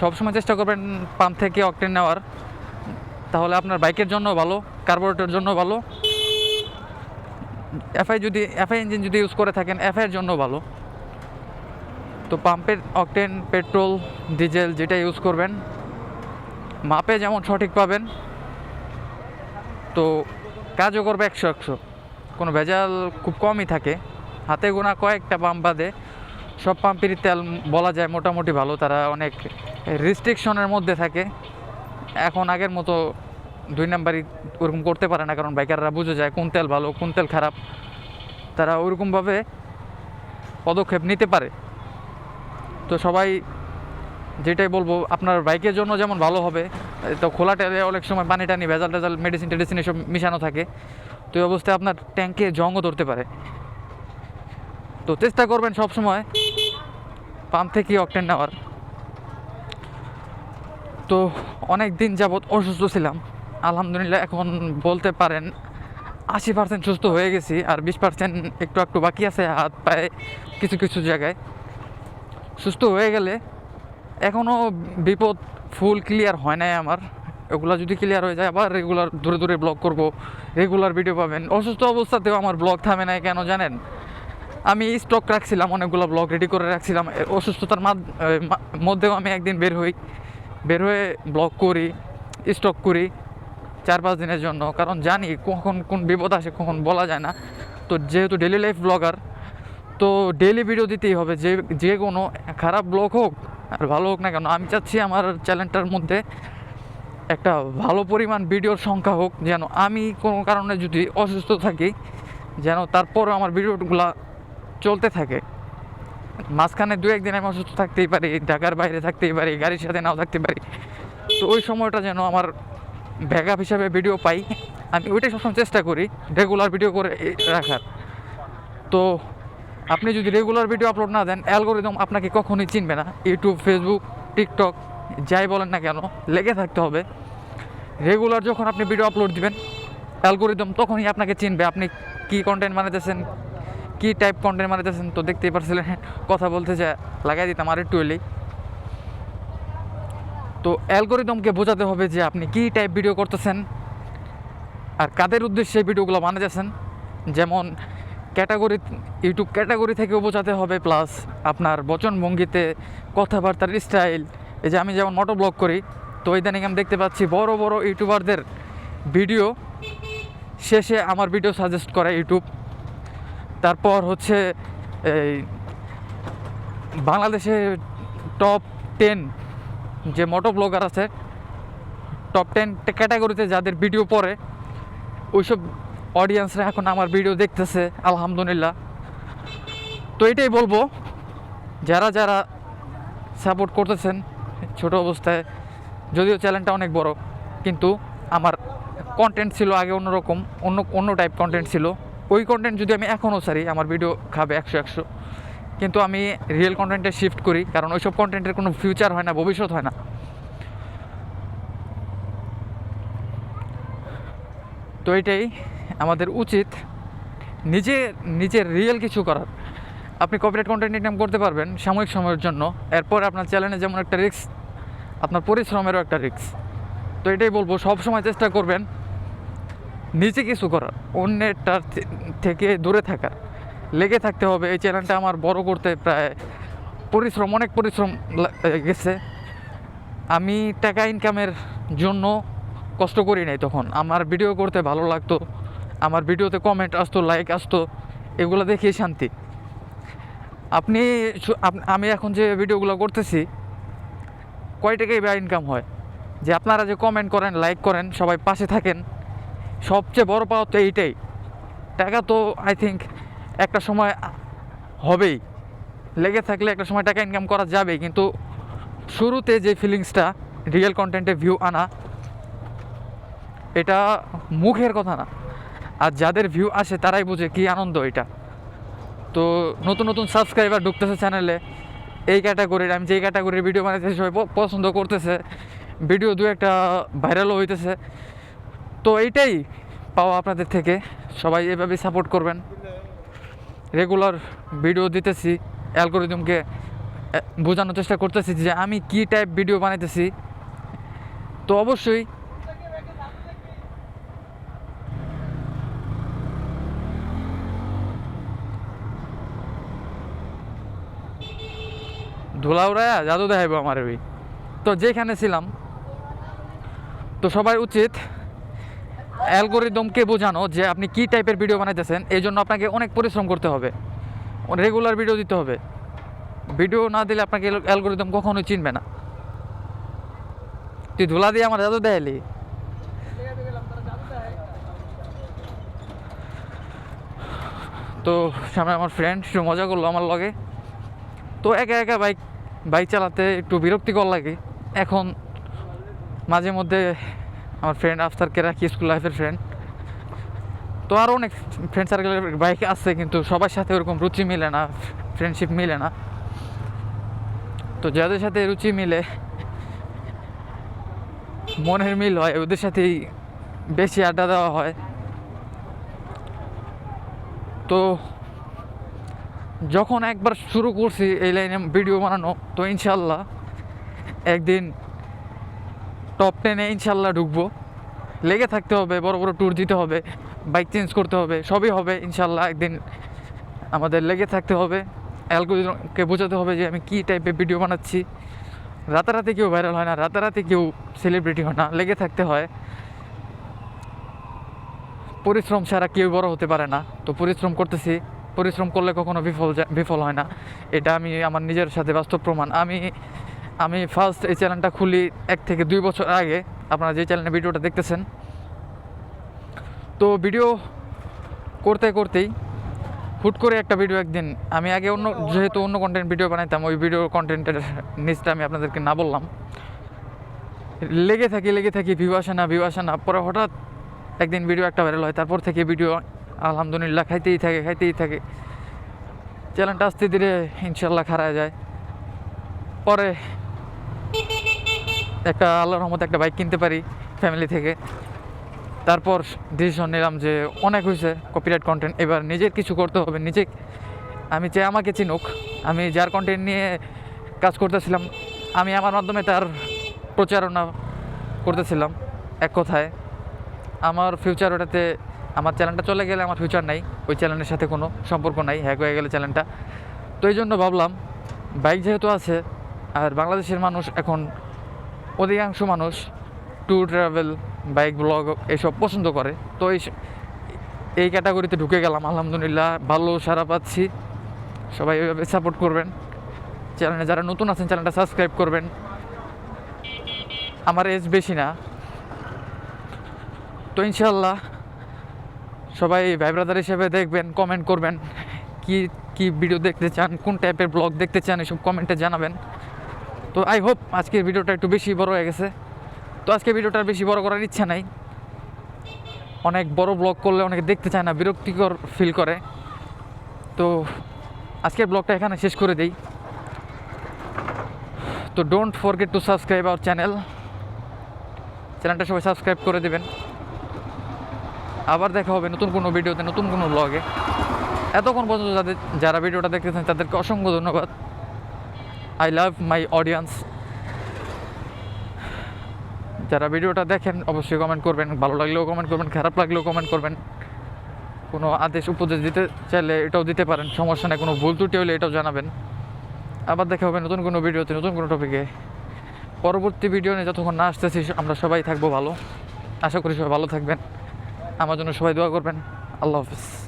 সবসময় চেষ্টা করবেন পাম্প থেকে অকটেন নেওয়ার। তাহলে আপনার বাইকের জন্য ভালো, কার্বোরেটরের জন্য ভালো। এফআই যদি এফআই ইঞ্জিন যদি ইউজ করে থাকেন এফআইয়ের জন্য ভালো। তো পাম্পের অকটেন, পেট্রোল, ডিজেল যেটা ইউজ করবেন, মাপে যেমন সঠিক পাবেন, তো কাজও করবে একশো একশো। কোনো ভেজাল খুব কমই থাকে। হাতে গোনা কয়েকটা পাম্প বাদে সব পাম্পেরই তেল বলা যায় মোটামুটি ভালো, তারা অনেক রেস্ট্রিকশনের মধ্যে থাকে। এখন আগের মতো দুই নাম্বারই ওরকম করতে পারে না, কারণ বাইকাররা বুঝে যায় কোন তেল ভালো, কোন তেল খারাপ। তারা ওরকমভাবে পদক্ষেপ নিতে পারে। তো সবাই যেটাই বলব, আপনার বাইকের জন্য যেমন ভালো হবে, তো খোলা তেলে অনেক সময় পানি টানি ভেজাল টেজাল মেডিসিন টেডিসিন এসব মিশানো থাকে। তো এই অবস্থায় আপনার ট্যাঙ্কে জংও ধরতে পারে। তো চেষ্টা করবেন সব সময় পাম্প থেকে অকটেন নেওয়ার। তো অনেক দিন যাবৎ অসুস্থ ছিলাম। আলহামদুলিল্লাহ এখন বলতে পারেন আশি পার্সেন্ট সুস্থ হয়ে গেছি আর বিশ পার্সেন্ট একটু একটু বাকি আছে, হাত পায়ে কিছু কিছু জায়গায়। সুস্থ হয়ে গেলে এখনও বিপদ ফুল ক্লিয়ার হয় নাই আমার। এগুলো যদি ক্লিয়ার হয়ে যায়, আবার রেগুলার দূরে দূরে ব্লগ করব রেগুলার ভিডিও পাবেন। অসুস্থ অবস্থাতেও আমার ব্লগ থামে নাই কেন জানেন? আমি স্টক রাখছিলাম, অনেকগুলো ব্লগ রেডি করে রাখছিলাম। অসুস্থতার মধ্যেও আমি একদিন বের হই। বের হয়ে ব্লগ করি স্টক করি চার পাঁচ দিনের জন্য। কারণ জানি কখন কোন বিপদ আসে, কখন বলা যায় না। তো যেহেতু ডেলি লাইফ ব্লগার তো ডেলি ভিডিও দিতেই হবে। যে যে কোনো খারাপ ব্লগ হোক, আর ভালো হোক না কেন, আমি চাচ্ছি আমার চ্যানেলটার মধ্যে একটা ভালো পরিমাণ ভিডিওর সংখ্যা হোক। যেন আমি কোনো কারণে যদি অসুস্থ থাকি, যেন তারপরও আমার ভিডিওগুলা চলতে থাকে। মাঝখানে দু একদিন আমি অসুস্থ থাকতেই পারি, ঢাকার বাইরে থাকতেই পারি, গাড়ির সাথে নাও থাকতে পারি। তো ওই সময়টা যেন আমার ব্যাকআপ হিসাবে ভিডিও পাই। আমি ওইটাই সবসময় চেষ্টা করি রেগুলার ভিডিও করে রাখার। তো আপনি যদি রেগুলার ভিডিও আপলোড না দেন অ্যালগোরিদম আপনাকে কখনোই চিনবে না। ইউটিউব ফেসবুক টিকটক যাই বলেন না কেন, লেগে থাকতে হবে। রেগুলার যখন আপনি ভিডিও আপলোড দিবেন অ্যালগোরিদম তখনই আপনাকে চিনবে আপনি কী কন্টেন্ট বানাতেছেন কী টাইপ কন্টেন্ট বানাতেছেন তো দেখতেই পারছিলেন, কথা বলতে যা লাগাই দিতাম আর একটু এলেই তো অ্যালগোরিদমকে বোঝাতে হবে যে আপনি কী টাইপ ভিডিও করতেছেন আর কাদের উদ্দেশ্যে ভিডিওগুলো বানাতেছেন যেমন ক্যাটাগরি ইউটিউব ক্যাটাগরি থেকেও বোঝাতে হবে প্লাস আপনার বচনভঙ্গিতে কথাবার্তার স্টাইল এই যে আমি যেমন মোটো ব্লগ করি, তো ইদানিং আমি দেখতে পাচ্ছি বড় বড় ইউটিউবারদের ভিডিও শেষে আমার ভিডিও সাজেস্ট করে ইউটিউব তারপর হচ্ছে এই বাংলাদেশে টপ টেন যে মোটো ব্লগার আছে টপ টেন ক্যাটাগরিতে যাদের ভিডিও পড়ে, ওইসব অডিয়েন্সরা এখন আমার ভিডিও দেখতেছে, আলহামদুলিল্লাহ। তো এটাই বলব, যারা যারা সাপোর্ট করতেছেন ছোট অবস্থায়, যদিও চ্যানেলটা অনেক বড়, কিন্তু আমার কন্টেন্ট ছিল আগে অন্যরকম, অন্য অন্য টাইপ কন্টেন্ট ছিল। ওই কন্টেন্ট যদি আমি এখনও সারি আমার ভিডিও খাবে একশো একশো। কিন্তু আমি রিয়েল কন্টেন্টে শিফট করি, কারণ ওইসব কন্টেন্টের কোনো ফিউচার হয় না, ভবিষ্যৎ হয় না। তো এটাই আমাদের উচিত নিজে নিজের রিয়েল কিছু করার। আপনি কপিরাইট কন্টেন্ট ইনকাম করতে পারবেন সাময়িক সময়ের জন্য, এরপর আপনার চ্যানেলে যেমন একটা রিস্ক আপনার পরিশ্রমেরও একটা রিস্ক তো এটাই বলব সব সময় চেষ্টা করবেন নিজে কিছু করার, অন্যেরটার থেকে দূরে থাকার। লেগে থাকতে হবে, এই চ্যানেলটা আমার বড় করতে প্রায় পরিশ্রম, অনেক পরিশ্রম গেছে। আমি টাকা ইনকামের জন্য কষ্ট করি নাই তখন। আমার ভিডিও করতে ভালো লাগতো, আমার ভিডিওতে কমেন্ট আসতো লাইক আসতো, এগুলো দেখেই শান্তি। আপনি আমি এখন যে ভিডিওগুলো করতেছি, কয় টাকাই বা ইনকাম হয়? যে আপনারা যে কমেন্ট করেন লাইক করেন, সবাই পাশে থাকেন। সবচেয়ে বড় পাওয়া তো এইটাই। টাকা তো আই থিঙ্ক একটা সময় হবেই। লেগে থাকলে একটা সময় টাকা ইনকাম করা যাবে কিন্তু শুরুতে যে ফিলিংসটা রিয়েল কন্টেন্টে ভিউ আনা, এটা মুখের কথা না। আর যাদের ভিউ আসে, তারাই বোঝে কি আনন্দ এটা। তো নতুন নতুন সাবস্ক্রাইবার ঢুকতেছে চ্যানেলে এই ক্যাটাগরির আমি যেই ক্যাটাগরির ভিডিও বানাইতেছি, সবাই পছন্দ করতেছে। ভিডিও দু একটা ভাইরালও হইতেছে। তো এইটাই পাওয়া আপনাদের থেকে। সবাই এভাবেই সাপোর্ট করবেন। রেগুলার ভিডিও দিতেছি অ্যালগোরিদমকে বোঝানোর চেষ্টা করতেছি যে আমি কি টাইপ ভিডিও বানাইতেছি। তো অবশ্যই ধুলা উড়ায়া জাদু দেখাইবো আমার। তো যেখানে ছিলাম, তো সবাই উচিত অ্যালগোরিদমকে বোঝানো যে আপনি কি টাইপের ভিডিও বানাইতেছেন, এই জন্য আপনাকে অনেক পরিশ্রম করতে হবে। রেগুলার ভিডিও দিতে হবে। ভিডিও না দিলে আপনাকে অ্যালগোরিদম কখনোই চিনবে না। তুই ধুলা দিয়ে আমার জাদু দেখালি? তো সামনে আমার ফ্রেন্ড একটু মজা করল আমার লগে। তো একা একা বাইক বাইক চালাতে একটু বিরক্তিকর লাগে। এখন মাঝে মধ্যে আমার ফ্রেন্ড আফতারকে রাখি স্কুল লাইফের ফ্রেন্ড তো আরও অনেক ফ্রেন্ড সার্কেলের বাইক আছে, কিন্তু সবার সাথে ওরকম রুচি মিলে না ফ্রেন্ডশিপ মিলে না। তো যাদের সাথে রুচি মিলে, মনের মিল হয়, ওদের সাথেই বেশি আড্ডা দেওয়া হয়। তো যখন একবার শুরু করছি এই লাইনে ভিডিও বানানো, তো ইনশাল্লাহ একদিন টপ টেনে ইনশাল্লাহ ঢুকবো। লেগে থাকতে হবে, বড় বড় ট্যুর দিতে হবে বাইক চেঞ্জ করতে হবে, সবই হবে ইনশাল্লাহ একদিন। আমাদের লেগে থাকতে হবে অ্যালগোরিদমকে বোঝাতে হবে যে আমি কী টাইপের ভিডিও বানাচ্ছি। রাতারাতি কেউ ভাইরাল হয় না, রাতারাতি কেউ সেলিব্রিটি হয় না, লেগে থাকতে হয়। পরিশ্রম ছাড়া কেউ বড় হতে পারে না। তো পরিশ্রম করতেছি, পরিশ্রম করলে কখনো বিফল বিফল হয় না। এটা আমি আমার নিজের সাথে বাস্তব প্রমাণ। আমি আমি ফার্স্ট এই চ্যানেলটা খুলি এক থেকে দুই বছর আগে। আপনারা যে চ্যানেলে ভিডিওটা দেখতেছেন। তো ভিডিও করতে করতেই হুট করে একটা ভিডিও একদিন, আমি আগে অন্য, যেহেতু অন্য কন্টেন্ট ভিডিও বানাইতাম, ওই ভিডিও কন্টেন্টের নিচটা আমি আপনাদেরকে না বললাম। লেগে থাকি লেগে থাকি ভিউ আসে না ভিউ আসে না, পরে হঠাৎ একদিন ভিডিও একটা ভাইরাল হয়, তারপর থেকে ভিডিও আলহামদুলিল্লাহ খাইতেই থাকে খাইতেই থাকে। চ্যানেলটা আস্তে ধীরে ইনশাল্লাহ খারায় যায়। পরে একটা আল্লাহর রহমতে একটা বাইক কিনতে পারি ফ্যামিলি থেকে। তারপর ডিসিশন নিলাম যে অনেক হয়েছে কপিরাইট কন্টেন্ট এবার নিজের কিছু করতে হবে, নিজে আমি চাই আমাকে চিনুক, আমি যার কন্টেন্ট নিয়ে কাজ করতেছিলাম, আমি আমার মাধ্যমে তার প্রচারণা করতেছিলাম এক কথায়। আমার ফিউচার ওটাতে, আমার চ্যানেলটা চলে গেলে আমার ফিউচার নাই, ওই চ্যানেলের সাথে কোনো সম্পর্ক নাই হ্যাক হয়ে গেলে চ্যানেলটা তো এই জন্য ভাবলাম বাইক যেহেতু আছে, আর বাংলাদেশের মানুষ এখন অধিকাংশ মানুষ ট্যুর ট্রাভেল বাইক ব্লগ এসব পছন্দ করে। তো এই এই ক্যাটাগরিতে ঢুকে গেলাম, আলহামদুলিল্লাহ। ভালো সারা পাচ্ছি। সবাই এইভাবে সাপোর্ট করবেন। চ্যানেলে যারা নতুন আছেন চ্যানেলটা সাবস্ক্রাইব করবেন। আমার এজ বেশি না। তো ইনশাল্লাহ সবাই ভাই ব্রাদার হিসেবে দেখবেন কমেন্ট করবেন। কি কি ভিডিও দেখতে চান, কোন টাইপের ব্লগ দেখতে চান, এসব কমেন্টে জানাবেন। তো আই হোপ আজকের ভিডিওটা একটু বেশি বড় হয়ে গেছে। তো আজকে ভিডিওটা বেশি বড় করার ইচ্ছা নাই। অনেক বড় ব্লগ করলে অনেকে দেখতে চায় না, বিরক্তিকর ফিল করে। তো আজকের ব্লগটা এখানে শেষ করে দেই। তো don't forget to subscribe our channel চ্যানেলটা সবাই সাবস্ক্রাইব করে দেবেন। আবার দেখা হবে নতুন কোনো ভিডিওতে, নতুন কোনো ব্লগে এতক্ষণ পর্যন্ত যাদের যারা ভিডিওটা দেখতেছেন, তাদেরকে অসংখ্য ধন্যবাদ। আই লাভ মাই অডিয়েন্স যারা ভিডিওটা দেখেন, অবশ্যই কমেন্ট করবেন। ভালো লাগলেও কমেন্ট করবেন, খারাপ লাগলেও কমেন্ট করবেন। কোনো আদেশ, উপদেশ দিতে চাইলে এটাও দিতে পারেন। সমস্যা নেই, কোনো ভুল ত্রুটি হলে এটাও জানাবেন। আবার দেখা হবে নতুন কোনো ভিডিওতে, নতুন কোনো টপিকে পরবর্তী ভিডিও নিয়ে যতক্ষণ না আসতেছি, আমরা সবাই থাকব ভালো। আশা করি সবাই ভালো থাকবেন। আমার জন্য সবাই দোয়া করবেন। আল্লাহ হাফিজ।